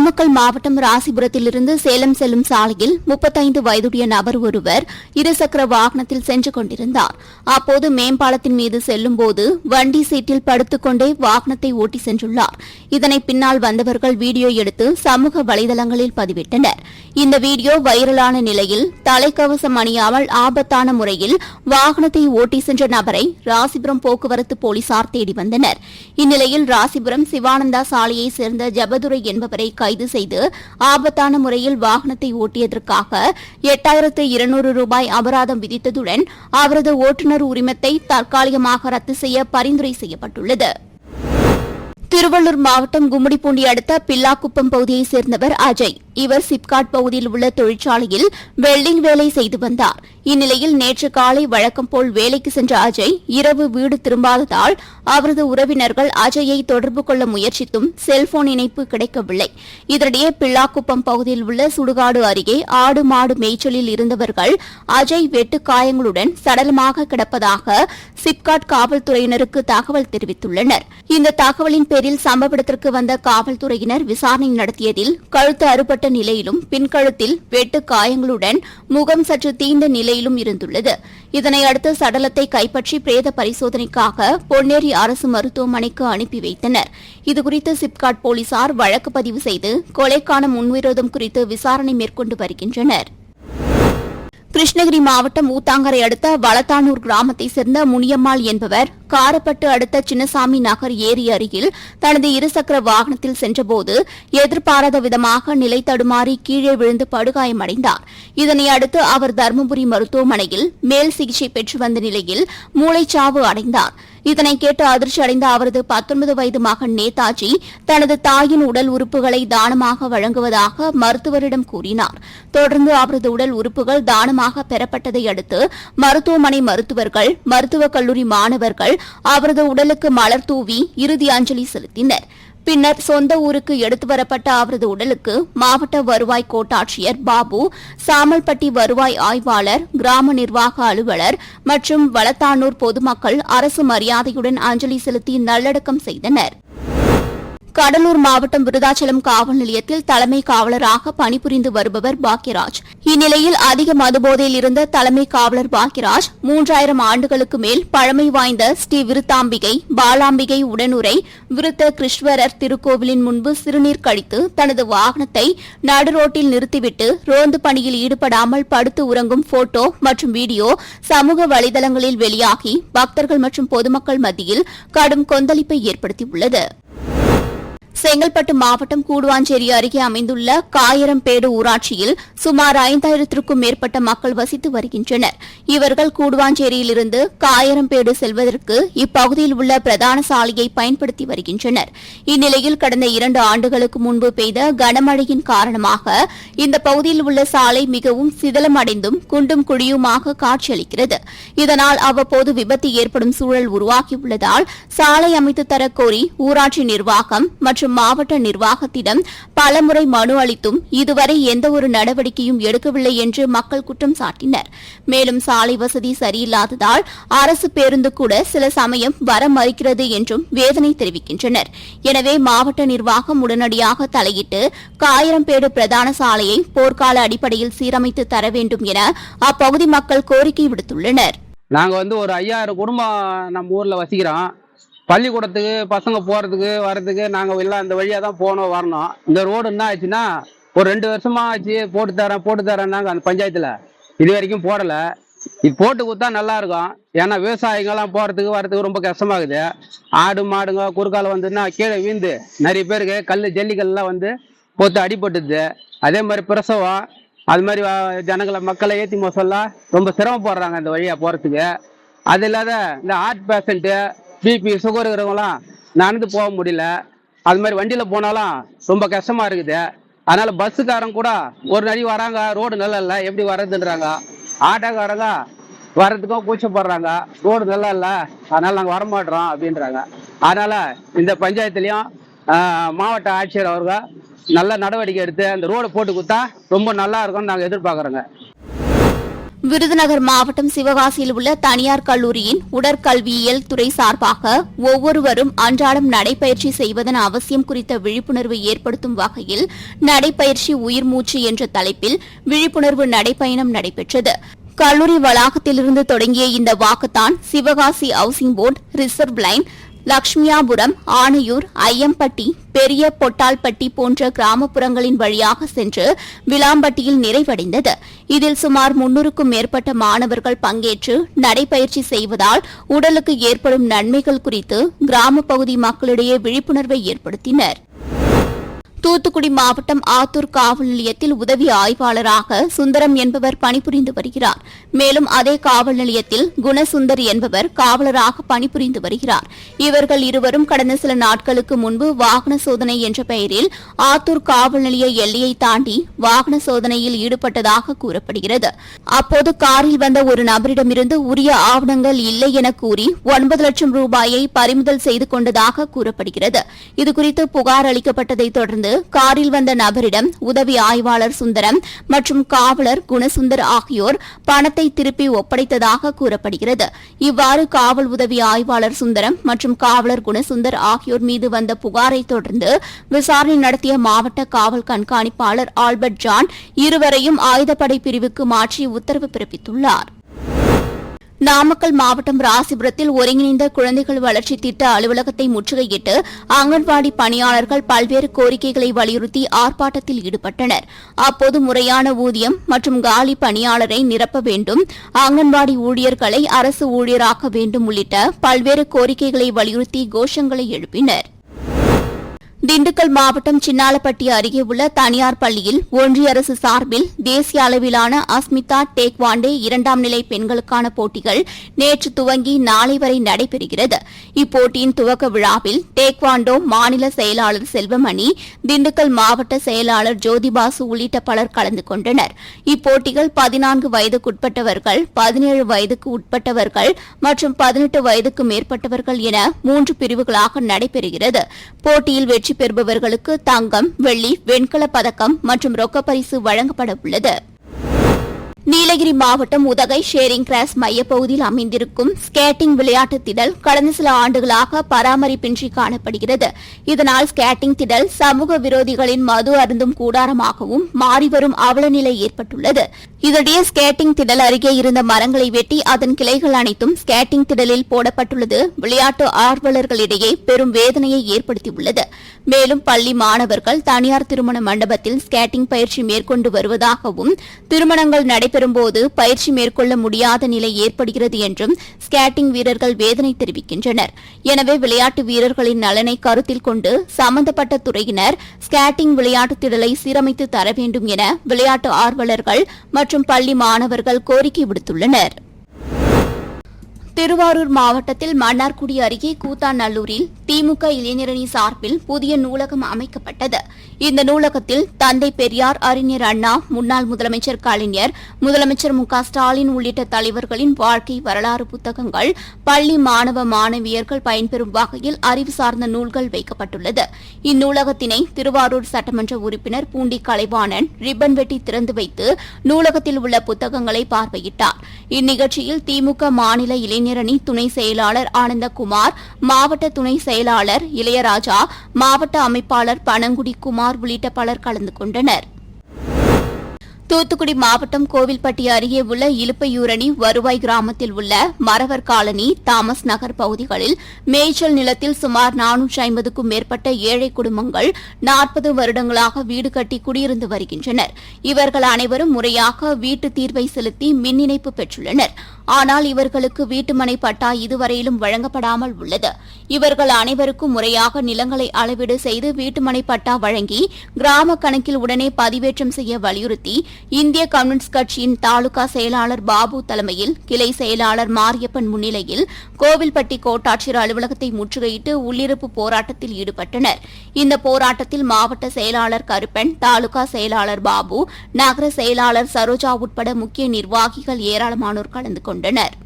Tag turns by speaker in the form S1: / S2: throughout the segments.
S1: நாமக்கல் மாவட்டம் ராசிபுரத்திலிருந்து சேலம் செல்லும் சாலையில் முப்பத்தைந்து வயதுடைய நபர் ஒருவர் இருசக்கர வாகனத்தில் சென்று கொண்டிருந்தார். அப்போது மேம்பாலத்தின் மீது செல்லும்போது வண்டி சீட்டில் படுத்துக்கொண்டே வாகனத்தை ஓட்டி சென்றுள்ளார். இதனை பின்னால் வந்தவர்கள் வீடியோ எடுத்து சமூக வலைதளங்களில் பதிவிட்டனர். இந்த வீடியோ வைரலான நிலையில் தலைக்கவசம் அணியாமல் ஆபத்தான முறையில் வாகனத்தை ஓட்டி சென்ற நபரை ராசிபுரம் போக்குவரத்து போலீசார் தேடி வந்தனர். இந்நிலையில் ராசிபுரம் சிவானந்தா சாலையைச் சேர்ந்த ஜபதுரை என்பவரை கைது செய்து ஆபத்தான முறையில் வாகனத்தை ஓட்டியதற்காக எட்டாயிரத்து இருநூறு ரூபாய் அபராதம் விதித்ததுடன் அவரது ஓட்டுநர் உரிமத்தை தற்காலிகமாக ரத்து செய்ய பரிந்துரை செய்யப்பட்டுள்ளது. திருவள்ளூர் மாவட்டம் கும்மிடிப்பூண்டி அடுத்த பில்லாக்குப்பம் பகுதியைச் சேர்ந்தவர் அஜய். இவர் சிப்காட் பகுதியில் உள்ள தொழிற்சாலையில் வெல்டிங் வேலை செய்து வந்தார். இந்நிலையில் நேற்று காலை வழக்கம் போல் வேலைக்கு சென்ற அஜய் இரவு வீடு திரும்பாததால் அவரது உறவினர்கள் அஜயை தொடர்பு கொள்ள முயற்சித்தும் செல்போன் இணைப்பு கிடைக்கவில்லை. இதனிடையே பில்லாக்குப்பம் பகுதியில் உள்ள சுடுகாடு அருகே ஆடு மாடு மேய்ச்சலில் இருந்தவர்கள் அஜய் வெட்டு காயங்களுடன் சடலமாக கிடப்பதாக சிப்காட் காவல்துறையினருக்கு தகவல் தெரிவித்துள்ளனர். இந்த தகவலின் பேரில் சம்பவ இடத்திற்கு வந்த காவல்துறையினர் விசாரணை நடத்தியதில் கழுத்து அறுபட்ட நிலையிலும் பின்கழுத்தில் வெட்டு காயங்களுடன் முகம் சற்று தீண்ட நிலையிலும் இருந்துள்ளது. இதனையடுத்து சடலத்தை கைப்பற்றி பிரேத பரிசோதனைக்காக பொன்னேரி அரசு மருத்துவமனைக்கு அனுப்பி வைத்தனர். இதுகுறித்து சிப்காட் போலீசார் வழக்கு பதிவு செய்து கொலைக்கான முன்விரோதம் குறித்து விசாரணை மேற்கொண்டு வருகின்றனர். கிருஷ்ணகிரி மாவட்டம் ஊத்தாங்கரை அடுத்த வளத்தானூர் கிராமத்தைச் சேர்ந்த முனியம்மாள் என்பவர் காரப்பட்டு அடுத்த சின்னசாமி நகர் ஏரி அருகில் தனது இருசக்கர வாகனத்தில் சென்றபோது எதிர்பாராத விதமாக நிலை தடுமாறி கீழே விழுந்து படுகாயமடைந்தார். இதனை அடுத்து அவர் தருமபுரி மருத்துவமனையில் மேல் சிகிச்சை பெற்று வந்த நிலையில் மூளைச்சாவு அடைந்தார். இதனை கேட்டு அதிர்ச்சி அடைந்த அவரது பத்தொன்பது வயது மகன் நேதாஜி தனது தாயின் உடல் உறுப்புகளை தானமாக வழங்குவதாக மருத்துவரிடம் கூறினார். தொடர்ந்து அவரது உடல் உறுப்புகள் தானமாக பெறப்பட்டதை அடுத்து மருத்துவமனை மருத்துவர்கள் மருத்துவக் கல்லூரி மாணவர்கள் அவரது உடலுக்கு மலர் தூவி இறுதி அஞ்சலி செலுத்தினர். பின்னர் சொந்த ஊருக்கு எடுத்து வரப்பட்ட அவரது உடலுக்கு மாவட்ட வருவாய் கோட்டாட்சியர் பாபு சாமல்பட்டி வருவாய் ஆய்வாளர் கிராம நிர்வாக அலுவலர் மற்றும் வளத்தானூர் பொதுமக்கள் அரசு மரியாதையுடன் அஞ்சலி செலுத்தி நல்லடக்கம் செய்தனர். கடலூர் மாவட்டம் விருதாச்சலம் காவல் நிலையத்தில் தலைமை காவலராக பணிபுரிந்து வருபவர் பாக்யராஜ் இந்நிலையில் அதிக மதுபோதையில் இருந்த தலைமை காவலர் பாக்யராஜ் மூன்றாயிரம் ஆண்டுகளுக்கு மேல் பழமை வாய்ந்த ஸ்ரீ விருத்தாம்பிகை பாலாம்பிகை உடனுரை விருத்த கிருஷ்ணரர் திருக்கோவிலின் முன்பு சிறுநீர் கழித்து தனது வாகனத்தை நடுரோட்டில் நிறுத்திவிட்டு ரோந்து பணியில் ஈடுபடாமல் படுத்து உறங்கும் போட்டோ மற்றும் வீடியோ சமூக வலைதளங்களில் வெளியாகி பக்தர்கள் மற்றும் பொதுமக்கள் மத்தியில் கடும் கொந்தளிப்பை ஏற்படுத்தியுள்ளது. செங்கல்பட்டு மாவட்டம் கூடுவாஞ்சேரி அருகே அமைந்துள்ள காயரம்பேடு ஊராட்சியில் சுமார் ஐந்தாயிரத்திற்கும் மேற்பட்ட மக்கள் வசித்து வருகின்றனர். இவர்கள் கூடுவாஞ்சேரியிலிருந்து காயரம்பேடு செல்வதற்கு இப்பகுதியில் உள்ள பிரதான சாலையை பயன்படுத்தி வருகின்றனர். இந்நிலையில் கடந்த இரண்டு ஆண்டுகளுக்கு முன்பு பெய்த கனமழையின் காரணமாக இந்த பகுதியில் உள்ள சாலை மிகவும் சிதலமடைந்தும் குண்டும் குழியுமாக காட்சியளிக்கிறது. இதனால் அவ்வப்போது விபத்து ஏற்படும் சூழல் உருவாகியுள்ளதால் சாலை அமைத்து தரக்கோரி ஊராட்சி நிர்வாகம் மற்றும் மாவட்ட நிர்வாகத்திடம் பலமுறை மனு அளித்தும் இதுவரை எந்தவொரு நடவடிக்கையும் எடுக்கவில்லை என்று மக்கள் குற்றம் சாட்டினர். மேலும் சாலை வசதி சரியில்லாததால் அரசு பேருந்து கூட சில சமயம் வர மறுக்கிறது என்றும் வேதனை தெரிவிக்கின்றனர். எனவே மாவட்ட நிர்வாகம் உடனடியாக தலையிட்டு காயிரம்பேடு பிரதான சாலையை போர்க்கால அடிப்படையில் சீரமைத்து தர வேண்டும் என அப்பகுதி மக்கள் கோரிக்கை விடுத்துள்ளனர்.
S2: நாங்கள் வந்து ஒரு ஐயாயிரம் குடும்பம் நம்ம ஊரில் வசிக்கிறோம். பள்ளிக்கூடத்துக்கு பசங்க போகிறதுக்கு வர்றதுக்கு நாங்கள் எல்லாம் இந்த வழியாக தான் போகணும் வரணும். இந்த ரோடு என்ன ஆச்சுன்னா ஒரு ரெண்டு வருஷமா ஆச்சு போட்டு தரேன் போட்டு தரேன்னாங்க அந்த பஞ்சாயத்தில். இது வரைக்கும் போடலை. இது போட்டு கொடுத்தா நல்லா இருக்கும். ஏன்னா விவசாயிங்கெல்லாம் போகிறதுக்கு வர்றதுக்கு ரொம்ப கஷ்டமாகுது. ஆடு மாடுங்க குறுக்கால வந்துன்னா கீழே வீந்து நிறைய பேருக்கு கல் ஜல்லிக்கல்லாம் வந்து போத்து அடிபட்டுது. அதே மாதிரி பிரசவம் அது மாதிரி ஜனங்களை மக்களை ஏற்றி மோசம்லாம் ரொம்ப சிரமப்படுறாங்க இந்த வழியாக போகிறதுக்கு அது இல்லாத இந்த ஹார்ட் பேஷண்ட்டு பிபி சுகர் இருக்கிறவங்களாம் நடந்து போக முடியல. அது மாதிரி வண்டியில் போனாலும் ரொம்ப கஷ்டமாக இருக்குது. அதனால் பஸ்ஸுக்காரங்க கூட ஒரு நடி வராங்க ரோடு நல்லா இல்லை எப்படி வர்றதுன்றாங்க. ஆட்டோக்காரங்க வர்றதுக்கும் கூச்சப்படுறாங்க ரோடு நல்லா இல்லை அதனால் நாங்கள் வரமாட்டோம் அப்படின்றாங்க. அதனால் இந்த பஞ்சாயத்துலேயும் மாவட்ட ஆட்சியர் அவர்கள் நல்ல நடவடிக்கை எடுத்து அந்த ரோடு போட்டு கொடுத்தா ரொம்ப நல்லா இருக்கும்னு நாங்கள் எதிர்பார்க்குறோங்க.
S1: விருதுநகர் மாவட்டம் சிவகாசியில் உள்ள தனியார் கல்லூரியின் உடற்கல்வியியல் துறை சார்பாக ஒவ்வொருவரும் அன்றாடம் நடைபயிற்சி செய்வதன் அவசியம் குறித்த விழிப்புணர்வு ஏற்படுத்தும் வகையில் நடைபயிற்சி உயிர் மூச்சு என்ற தலைப்பில் விழிப்புணர்வு நடைப்பயணம் நடைபெற்றது. கல்லூரி வளாகத்திலிருந்து தொடங்கிய இந்த வாக்குத்தான் Sivakasi housing board reserve line Lakshmiyapuram Anaiyur Ayyampatti பெரிய பொட்டால்பட்டி போன்ற கிராமப்புறங்களின் வழியாக சென்று விளாம்பட்டியில் நிறைவடைந்தது. இதில் சுமார் முன்னூறுக்கும் மேற்பட்ட மாணவர்கள் பங்கேற்று நடைபயிற்சி செய்வதால் உடலுக்கு ஏற்படும் நன்மைகள் குறித்து கிராம பகுதி மக்களிடையே விழிப்புணர்வை ஏற்படுத்தினர். தூத்துக்குடி மாவட்டம் ஆத்தூர் காவல் நிலையத்தில் உதவி ஆய்வாளராக சுந்தரம் என்பவர் பணிபுரிந்து வருகிறார். மேலும் அதே காவல் நிலையத்தில் குணசுந்தர் என்பவர் காவலராக பணிபுரிந்து வருகிறார். இவர்கள் இருவரும் கடந்த சில நாட்களுக்கு முன்பு வாகன சோதனை என்ற பெயரில் ஆத்தூர் காவல் நிலைய எல்லையை தாண்டி வாகன சோதனையில் ஈடுபட்டதாக கூறப்படுகிறது. அப்போது காரில் வந்த ஒரு நபரிடமிருந்து உரிய ஆவணங்கள் இல்லை என கூறி ஒன்பது லட்சம் ரூபாயை பறிமுதல் செய்து கொண்டதாக கூறப்படுகிறது. இதுகுறித்து புகார் அளிக்கப்பட்டதைத் தொடர்ந்து காரில் வந்த நபரிடம் உதவி ஆய்வாளர் சுந்தரம் மற்றும் காவலர் குணசுந்தர் ஆகியோர் பணத்தை திருப்பி ஒப்படைத்ததாக கூறப்படுகிறது. இவ்வாறு காவல் உதவி ஆய்வாளர் சுந்தரம் மற்றும் காவலர் குணசுந்தர் ஆகியோர் மீது வந்த புகாரை தொடர்ந்து விசாரணை நடத்திய மாவட்ட காவல் கண்காணிப்பாளர் ஆல்பர்ட் ஜான் இருவரையும் ஆயுதப்படை பிரிவுக்கு மாற்றி உத்தரவு பிறப்பித்துள்ளார். நாமக்கல் மாவட்டம் ராசிபுரத்தில் ஒருங்கிணைந்த குழந்தைகள் வளர்ச்சி திட்ட அலுவலகத்தை முற்றுகையிட்டு அங்கன்வாடி பணியாளர்கள் பல்வேறு கோரிக்கைகளை வலியுறுத்தி ஆர்ப்பாட்டத்தில் ஈடுபட்டனர். அப்போது முறையான ஊதியம் மற்றும் காலி பணியாளரை நிரப்ப வேண்டும் அங்கன்வாடி ஊழியர்களை அரசு ஊழியராக்க வேண்டும் உள்ளிட்ட பல்வேறு கோரிக்கைகளை வலியுறுத்தி கோஷங்களை எழுப்பினர். திண்டுக்கல் மாவட்டம் சின்னாலப்பட்டி அருகே உள்ள தனியார் பள்ளியில் ஒன்றிய அரசு சார்பில் தேசிய அளவிலான அஸ்மிதா டேக்வாண்டே இரண்டாம் நிலை பெண்களுக்கான போட்டிகள் நேற்று துவங்கி நாளை வரை நடைபெறுகிறது. இப்போட்டியின் துவக்க விழாவில் டேக்வாண்டோ மாநில செயலாளர் செல்வமணி திண்டுக்கல் மாவட்ட செயலாளர் ஜோதிபாசு உள்ளிட்ட பலர் கலந்து கொண்டனர். இப்போட்டிகள் பதினான்கு வயதுக்குட்பட்டவர்கள் பதினேழு வயதுக்கு உட்பட்டவர்கள் மற்றும் பதினெட்டு வயதுக்கு மேற்பட்டவர்கள் என மூன்று பிரிவுகளாக நடைபெறுகிறது. போட்டியில் வெற்றி பெறுபவர்களுக்கு தங்கம் வெள்ளி வெண்கல பதக்கம் மற்றும் ரொக்கப் பரிசு வழங்கப்பட உள்ளது நீலகிரி மாவட்டம் உதகை ஷேரிங் கிராஸ் மையப்பகுதியில் அமைந்திருக்கும் ஸ்கேட்டிங் விளையாட்டு திடல் கடந்த சில ஆண்டுகளாக பராமரிப்பின்றி காணப்படுகிறது. இதனால் ஸ்கேட்டிங் திடல் சமூக விரோதிகளின் மது அருந்தும் கூடாரமாகவும் மாறிவரும் அவலநிலை ஏற்பட்டுள்ளது. இதனிடையே ஸ்கேட்டிங் திடல் அருகே இருந்த மரங்களை வெட்டி அதன் கிளைகள் அனைத்தும் ஸ்கேட்டிங் திடலில் போடப்பட்டுள்ளது. விளையாட்டு ஆர்வலர்களிடையே பெரும் வேதனையை ஏற்படுத்தியுள்ளது. மேலும் பள்ளி மாணவர்கள் தனியார் திருமண மண்டபத்தில் ஸ்கேட்டிங் பயிற்சி மேற்கொண்டு வருவதாகவும் திருமணங்கள் நடைபெறும்போது பயிற்சி மேற்கொள்ள முடியாத நிலை ஏற்படுகிறது என்றும் ஸ்கேட்டிங் வீரர்கள் வேதனை தெரிவிக்கின்றனர். எனவே விளையாட்டு வீரர்களின் நலனை கருத்தில் கொண்டு சம்பந்தப்பட்ட துறையினர் ஸ்கேட்டிங் விளையாட்டு திடலை சீரமைத்து தர வேண்டும் என விளையாட்டு ஆர்வலர்கள் மற்றும் பள்ளி மாணவர்கள் கோரிக்கை விடுத்துள்ளனர். திருவாரூர் மாவட்டத்தில் மன்னார்குடி அருகே கூத்தாநல்லூரில் திமுக இளைஞரணி சார்பில் புதிய நூலகம் அமைக்கப்பட்டது. இந்த நூலகத்தில் தந்தை பெரியார் அறிஞர் அண்ணா முன்னாள் முதலமைச்சர் கலைஞர் முதலமைச்சர் மு ஸ்டாலின் உள்ளிட்ட தலைவர்களின் வாழ்க்கை வரலாறு புத்தகங்கள் பள்ளி மாணவ மாணவியர்கள் பயன்பெறும் வகையில் அறிவு சார்ந்த நூல்கள் வைக்கப்பட்டுள்ளது. இந்நூலகத்தினை திருவாரூர் சட்டமன்ற உறுப்பினர் பூண்டி கலைவாணன் ரிப்பன் வெட்டி திறந்து வைத்து நூலகத்தில் உள்ள புத்தகங்களை பார்வையிட்டார். இந்நிகழ்ச்சியில் திமுக மாநில இளைஞரணி துணை செயலாளர் ஆனந்தகுமார் மாவட்ட துணை செயலாளர் இளையராஜா மாவட்ட அமைப்பாளர் பனங்குடி குமார் உள்ளிட்ட பலர் கலந்து கொண்டனர். தூத்துக்குடி மாவட்டம் கோவில்பட்டி அருகே உள்ள இலுப்பையூரணி வருவாய் கிராமத்தில் உள்ள மரவர் காலனி தாமஸ் நகர் பகுதிகளில் மேய்ச்சல் நிலத்தில் சுமார் நானூற்றி ஐம்பதுக்கும் மேற்பட்ட ஏழை குடும்பங்கள் நாற்பது வருடங்களாக வீடு கட்டி குடியிருந்து வருகின்றனர். இவர்கள் அனைவரும் முறையாக வீட்டு தீர்வை செலுத்தி மின் இணைப்பு பெற்றுள்ளனர். ஆனால் இவர்களுக்கு வீட்டுமனை பட்டா இதுவரையிலும் வழங்கப்படாமல் உள்ளது. இவர்கள் அனைவருக்கும் முறையாக நிலங்களை அளவீடு செய்து வீட்டுமனை பட்டா வழங்கி கிராம கணக்கில் உடனே பதிவேற்றம் செய்ய வலியுறுத்தி இந்திய கம்யூனிஸ்ட் கட்சியின் தாலுகா செயலாளர் பாபு தலைமையில் கிளை செயலாளர் மாரியப்பன் முன்னிலையில் கோவில்பட்டி கோட்டாட்சியர் அலுவலகத்தை முற்றுகையிட்டு உள்ளிருப்பு போராட்டத்தில் ஈடுபட்டனர். இந்த போராட்டத்தில் மாவட்ட செயலாளர் கருப்பன் தாலுகா செயலாளர் பாபு நகர செயலாளர் சரோஜா உட்பட முக்கிய நிர்வாகிகள் ஏராளமானோர் கலந்து கொண்டனர்.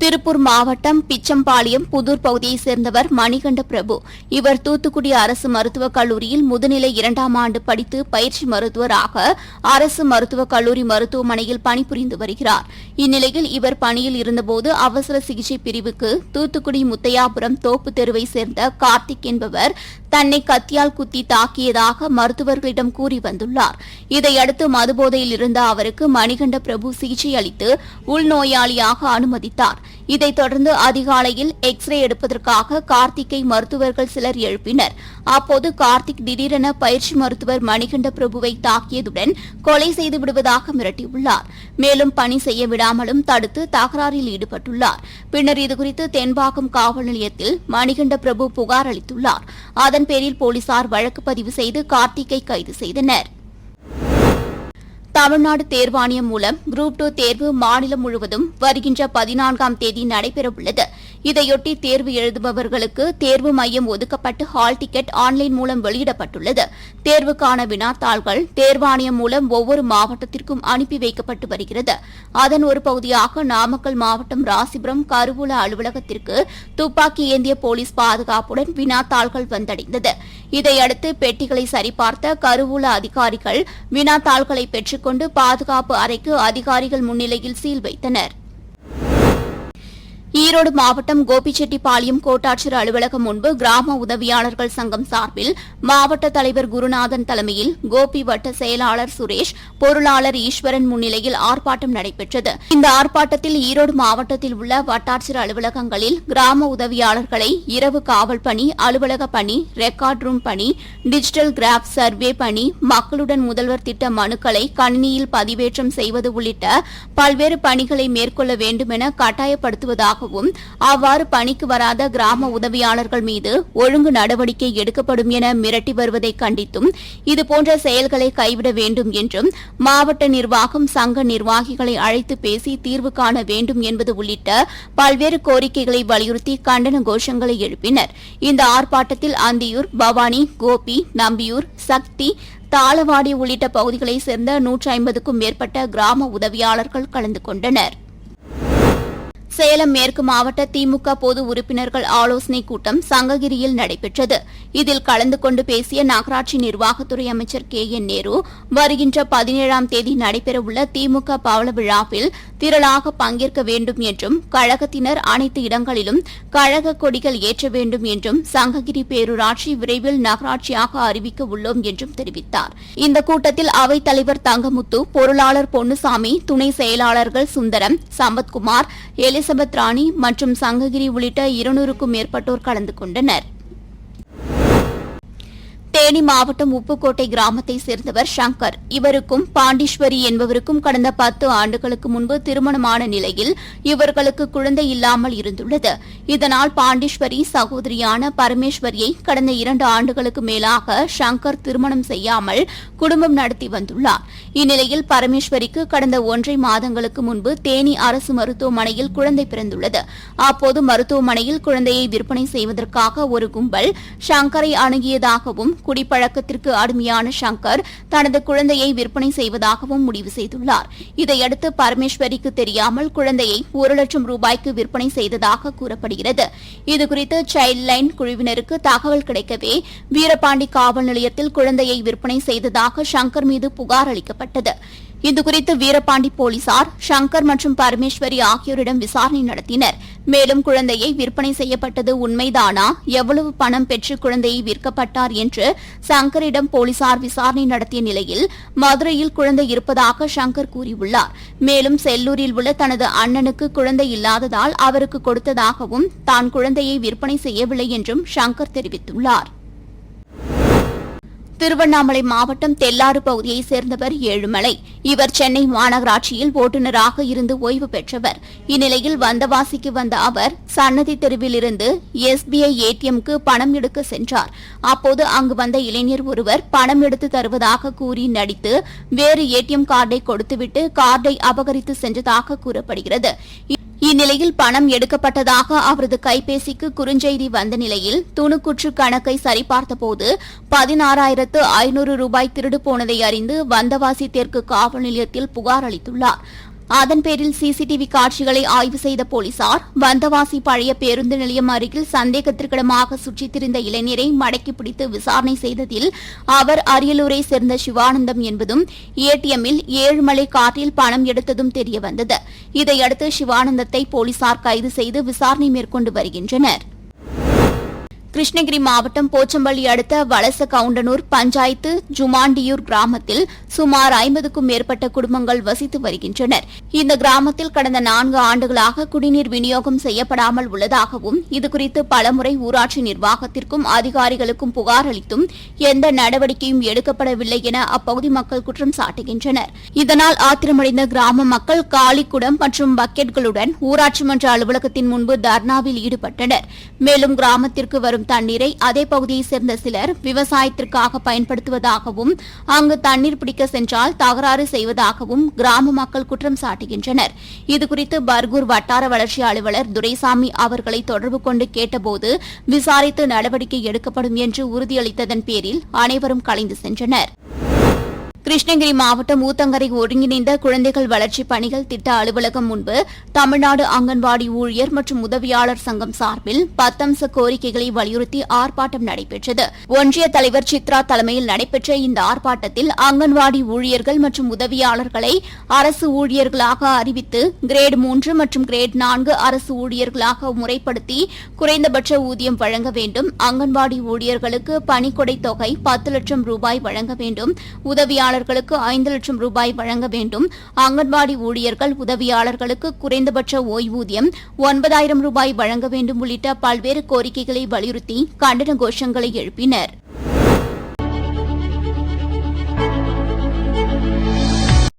S1: திருப்பூர் மாவட்டம் பிச்சம்பாளையம் புதூர் பகுதியைச் சேர்ந்தவர் மணிகண்ட பிரபு. இவர் தூத்துக்குடி அரசு மருத்துவக் கல்லூரியில் முதுநிலை இரண்டாம் ஆண்டு படித்து பயிற்சி மருத்துவராக அரசு மருத்துவக் கல்லூரி மருத்துவமனையில் பணிபுரிந்து வருகிறார். இந்நிலையில் இவர் பணியில் இருந்தபோது அவசர சிகிச்சை பிரிவுக்கு தூத்துக்குடி முத்தையாபுரம் தோப்பு தெருவை சேர்ந்த கார்த்திக் என்பவர் தன்னை கத்தியால் குத்தி தாக்கியதாக மருத்துவர்களிடம் கூறி வந்துள்ளார். இதையடுத்து மதுபோதையில் இருந்த அவருக்கு மணிகண்ட பிரபு சிகிச்சை அளித்து உள்நோயாளியாக அனுமதித்தார். இதைத் தொடர்ந்து அதிகாலையில் எக்ஸ்ரே எடுப்பதற்காக கார்த்திக்கை மருத்துவர்கள் சிலர் எழுப்பினர். அப்போது கார்த்திக் திடீரென பயிற்சி மருத்துவர் மணிகண்ட பிரபுவை தாக்கியதுடன் கொலை செய்து விடுவதாக மிரட்டியுள்ளார். மேலும் பணி செய்ய விடாமலும் தடுத்து தகராறில் ஈடுபட்டுள்ளார். பின்னர் இதுகுறித்து தென்பாக்கம் காவல் நிலையத்தில் மணிகண்ட பிரபு புகார் அளித்துள்ளார். அதன் பேரில் போலீசார் வழக்கு பதிவு செய்து கார்த்திக்கை கைது செய்தனர். தமிழ்நாடு தேர்வாணையம் மூலம் குரூப் டூ தேர்வு மாநிலம் முழுவதும் வருகின்ற பதினான்காம் தேதி நடைபெறவுள்ளது. இதையொட்டி தேர்வு எழுதுபவர்களுக்கு தேர்வு மையம் ஒதுக்கப்பட்டு ஹால் டிக்கெட் ஆன்லைன் மூலம் வெளியிடப்பட்டுள்ளது. தேர்வுக்கான வினாத்தாள்கள் தேர்வாணையம் மூலம் ஒவ்வொரு மாவட்டத்திற்கும் அனுப்பி வைக்கப்பட்டு வருகிறது. அதன் ஒரு பகுதியாக நாமக்கல் மாவட்டம் ராசிபுரம் கருவூல அலுவலகத்திற்கு துப்பாக்கி ஏந்திய போலீஸ் பாதுகாப்புடன் வினாத்தாள்கள் வந்தடைந்தது. இதையடுத்து பெட்டிகளை சரிபார்த்த கருவூல அதிகாரிகள் வினாத்தாள்களை பெற்றுக்கொண்டு பாதுகாப்பு அறைக்கு அதிகாரிகள் முன்னிலையில் சீல் வைத்தனர். ஈரோடு மாவட்டம் கோபிச்செட்டிப்பாளையம் கோட்டாட்சியர் அலுவலகம் முன்பு கிராம உதவியாளர்கள் சங்கம் சார்பில் மாவட்ட தலைவர் குருநாதன் தலைமையில் கோபி வட்ட செயலாளர் சுரேஷ் பொருளாளர் ஈஸ்வரன் முன்னிலையில் ஆர்ப்பாட்டம் நடைபெற்றது. இந்த ஆர்ப்பாட்டத்தில் ஈரோடு மாவட்டத்தில் உள்ள வட்டாட்சியர் அலுவலகங்களில் கிராம உதவியாளர்களை இரவு காவல் பணி அலுவலக பணி ரெக்கார்ட் ரூம் பணி டிஜிட்டல் கிராப் சர்வே பணி மக்களுடன் முதல்வர் திட்ட மனுக்களை கணினியில் பதிவேற்றம் செய்வது உள்ளிட்ட பல்வேறு பணிகளை மேற்கொள்ள வேண்டும் என இருப்பதாகவும் அவ்வாறு பணிக்கு வராத கிராம உதவியாளர்கள் மீது ஒழுங்கு நடவடிக்கை எடுக்கப்படும் என மிரட்டி வருவதை கண்டித்தும் இதுபோன்ற செயல்களை கைவிட வேண்டும் என்றும் மாவட்ட நிர்வாகம் சங்க நிர்வாகிகளை அழைத்து பேசி தீர்வு காண வேண்டும் என்பது உள்ளிட்ட பல்வேறு கோரிக்கைகளை வலியுறுத்தி கண்டன கோஷங்களை எழுப்பினர். இந்த ஆர்ப்பாட்டத்தில் அந்தியூர் பவானி கோபி நம்பியூர் சக்தி தாளவாடி உள்ளிட்ட பகுதிகளைச் சேர்ந்த நூற்றி ஐம்பதுக்கும் மேற்பட்ட கிராம உதவியாளர்கள் கலந்து கொண்டனர். சேலம் மேற்கு மாவட்ட திமுக பொது உறுப்பினர்கள் ஆலோசனைக் கூட்டம் சங்ககிரியில் நடைபெற்றது. இதில் கலந்து கொண்டு பேசிய நகராட்சி நிர்வாகத்துறை அமைச்சர் கே. என். நேரு வருகின்ற பதினேழாம் தேதி நடைபெறவுள்ள திமுக பவள விழாவில் திரளாக பங்கேற்க வேண்டும் என்றும் கழகத்தினர் அனைத்து இடங்களிலும் கழக கொடிகள் ஏற்ற வேண்டும் என்றும் சங்ககிரி பேரூராட்சி விரைவில் நகராட்சியாக அறிவிக்க உள்ளோம் என்றும் தெரிவித்தார். இந்த கூட்டத்தில் அவைத் தலைவர் தங்கமுத்து பொருளாளர் பொன்னுசாமி துணை செயலாளர்கள் சுந்தரம் சம்பத்குமார் எலிசபெத் ராணி மற்றும் சங்ககிரி உள்ளிட்ட இருநூறுக்கும் மேற்பட்டோர் கலந்து கொண்டனர். தேனி மாவட்டம் உப்புக்கோட்டை கிராமத்தை சேர்ந்தவர் சங்கர். இவருக்கும் பாண்டீஸ்வரி என்பவருக்கும் கடந்த பத்து ஆண்டுகளுக்கு முன்பு திருமணமான நிலையில் இவர்களுக்கு குழந்தை இல்லாமல் இருந்துள்ளது. இதனால் பாண்டீஸ்வரி சகோதரியான பரமேஸ்வரியை கடந்த இரண்டு ஆண்டுகளுக்கு மேலாக சங்கர் திருமணம் செய்யாமல் குடும்பம் நடத்தி வந்துள்ளார். இந்நிலையில் பரமேஸ்வரிக்கு கடந்த ஒன்றை மாதங்களுக்கு முன்பு தேனி அரசு மருத்துவமனையில் குழந்தை பிறந்துள்ளது. அப்போது மருத்துவமனையில் குழந்தையை விற்பனை செய்வதற்காக ஒரு கும்பல் சங்கரை அணுகியதாகவும் குடிப்பழக்கத்திற்கு அடிமையான சங்கர் தனது குழந்தையை விற்பனை செய்வதாகவும் முடிவு செய்துள்ளார். இதையடுத்து பரமேஸ்வரிக்கு தெரியாமல் குழந்தையை ஒரு லட்சம் ரூபாய்க்கு விற்பனை செய்ததாக கூறப்படுகிறது. இதுகுறித்து சைல்ட் லைன் குழுவினருக்கு தகவல் கிடைக்கவே வீரபாண்டி காவல் நிலையத்தில் குழந்தையை விற்பனை செய்ததாக சங்கர் மீது புகார் அளிக்கப்பட்டது. இதுகுறித்து வீரபாண்டி போலீசார் சங்கர் மற்றும் பரமேஸ்வரி ஆகியோரிடம் விசாரணை நடத்தினர். மேலும் குழந்தையை விற்பனை செய்யப்பட்டது உண்மைதானா? எவ்வளவு பணம் பெற்று குழந்தையை விற்கப்பட்டார் என்று சங்கரிடம் போலீசார் விசாரணை நடத்திய நிலையில் மதுரையில் குழந்தை இருப்பதாக சங்கர் கூறியுள்ளார். மேலும் செல்லூரில் உள்ள தனது அண்ணனுக்கு குழந்தை இல்லாததால் அவருக்கு கொடுத்ததாகவும் தான் குழந்தையை விற்பனை செய்யவில்லை என்றும் சங்கர் தெரிவித்துள்ளார். திருவண்ணாமலை மாவட்டம் தெல்லாறு பகுதியைச் சேர்ந்தவர் ஏழுமலை. இவர் சென்னை மாநகராட்சியில் ஓட்டுநராக இருந்து ஓய்வு பெற்றவர். இந்நிலையில் வந்தவாசிக்கு வந்த அவர் சன்னதி தெருவிலிருந்து எஸ்பிஐ ஏடிஎம்க்கு பணம் எடுக்க சென்றார். அப்போது அங்கு வந்த இளைஞர் ஒருவர் பணம் எடுத்து தருவதாக கூறி நடித்து வேறு ஏடிஎம் கார்டை கொடுத்துவிட்டு கார்டை அபகரித்து சென்றதாக கூறப்படுகிறது. இந்நிலையில் பணம் எடுக்கப்பட்டதாக அவரது கைபேசிக்கு குறுஞ்செய்தி வந்த நிலையில் துணுக்குற்று கணக்கை சரிபார்த்தபோது பதினாறாயிரத்து ஐநூறு ரூபாய் திருடு போனதை அறிந்து வந்தவாசி தெற்கு காவல் நிலையத்தில் புகார் அளித்துள்ளார். அதன் பேரில் சிசிடிவி காட்சிகளை ஆய்வு செய்த போலீசார் வந்தவாசி பழைய பேருந்து நிலையம் அருகில் சந்தேகத்திற்கிடமாக சுற்றித் திரிந்த இளைஞரை மடக்கி பிடித்து விசாரணை செய்ததில் அவர் அரியலூரை சேர்ந்த சிவானந்தம் என்பதும் ஏடிஎம்மில் ஏழுமலை காட்டில் பணம் எடுத்ததும் தெரியவந்தது. இதையடுத்து சிவானந்தத்தை போலீசார் கைது செய்து விசாரணை மேற்கொண்டு வருகின்றனர். கிருஷ்ணகிரி மாவட்டம் போச்சம்பள்ளி அடுத்த வலச கவுண்டனூர் பஞ்சாயத்து ஜுமாண்டியூர் கிராமத்தில் சுமார் ஐம்பதுக்கும் மேற்பட்ட குடும்பங்கள் வசித்து வருகின்றனர். இந்த கிராமத்தில் கடந்த நான்கு ஆண்டுகளாக குடிநீர் விநியோகம் செய்யப்படாமல் உள்ளதாகவும் இதுகுறித்து பலமுறை ஊராட்சி நிர்வாகத்திற்கும் அதிகாரிகளுக்கும் புகார் அளித்தும் எந்த நடவடிக்கையும் எடுக்கப்படவில்லை என அப்பகுதி மக்கள் குற்றம் சாட்டுகின்றனர். இதனால் ஆத்திரமடைந்த கிராம மக்கள் காலிக்குடம் மற்றும் பக்கெட்களுடன் ஊராட்சி மன்ற அலுவலகத்தின் முன்பு தர்ணாவில் ஈடுபட்டனர். மேலும் கிராமத்திற்கு வரும் தண்ணீரை அதே பகுதியைச் சேர்ந்த சிலர் விவசாயத்திற்காக பயன்படுத்துவதாகவும் அங்கு தண்ணீர் பிடிக்க சென்றால் தகராறு செய்வதாகவும் கிராம மக்கள் குற்றம் சாட்டுகின்றனர். இதுகுறித்து பர்கூர் வட்டார வளர்ச்சி அலுவலர் துரைசாமி அவர்களை தொடர்பு கொண்டு கேட்டபோது விசாரித்து நடவடிக்கை எடுக்கப்படும் என்று உறுதியளித்ததன் பேரில் அனைவரும் கலைந்து சென்றனர். கிருஷ்ணகிரி மாவட்டம் ஊத்தங்கரை ஒருங்கிணைந்த குழந்தைகள் வளர்ச்சிப் பணிகள் திட்ட அலுவலகம் முன்பு தமிழ்நாடு அங்கன்வாடி ஊழியர் மற்றும் உதவியாளர் சங்கம் சார்பில் பத்தம்ச கோரிக்கைகளை வலியுறுத்தி ஆர்ப்பாட்டம் நடைபெற்றது. ஒன்றிய தலைவர் சித்ரா தலைமையில் நடைபெற்ற இந்த ஆர்ப்பாட்டத்தில் அங்கன்வாடி ஊழியர்கள் மற்றும் உதவியாளர்களை அரசு ஊழியர்களாக அறிவித்து கிரேடு மூன்று மற்றும் கிரேட் நான்கு அரசு ஊழியர்களாக முறைப்படுத்தி குறைந்தபட்ச ஊதியம் வழங்க வேண்டும். அங்கன்வாடி ஊழியர்களுக்கு பணிக்கொடை தொகை பத்து லட்சம் ரூபாய் வழங்க வேண்டும். உதவியாளர் பணியாளர்களுக்கு ஐந்து லட்சம் ரூபாய் வழங்க வேண்டும். அங்கன்வாடி ஊழியர்கள் உதவியாளர்களுக்கு குறைந்தபட்ச ஓய்வூதியம் ஒன்பதாயிரம் ரூபாய் வழங்க வேண்டும் உள்ளிட்ட பல்வேறு கோரிக்கைகளை வலியுறுத்தி கண்டன கோஷங்களை எழுப்பினர்.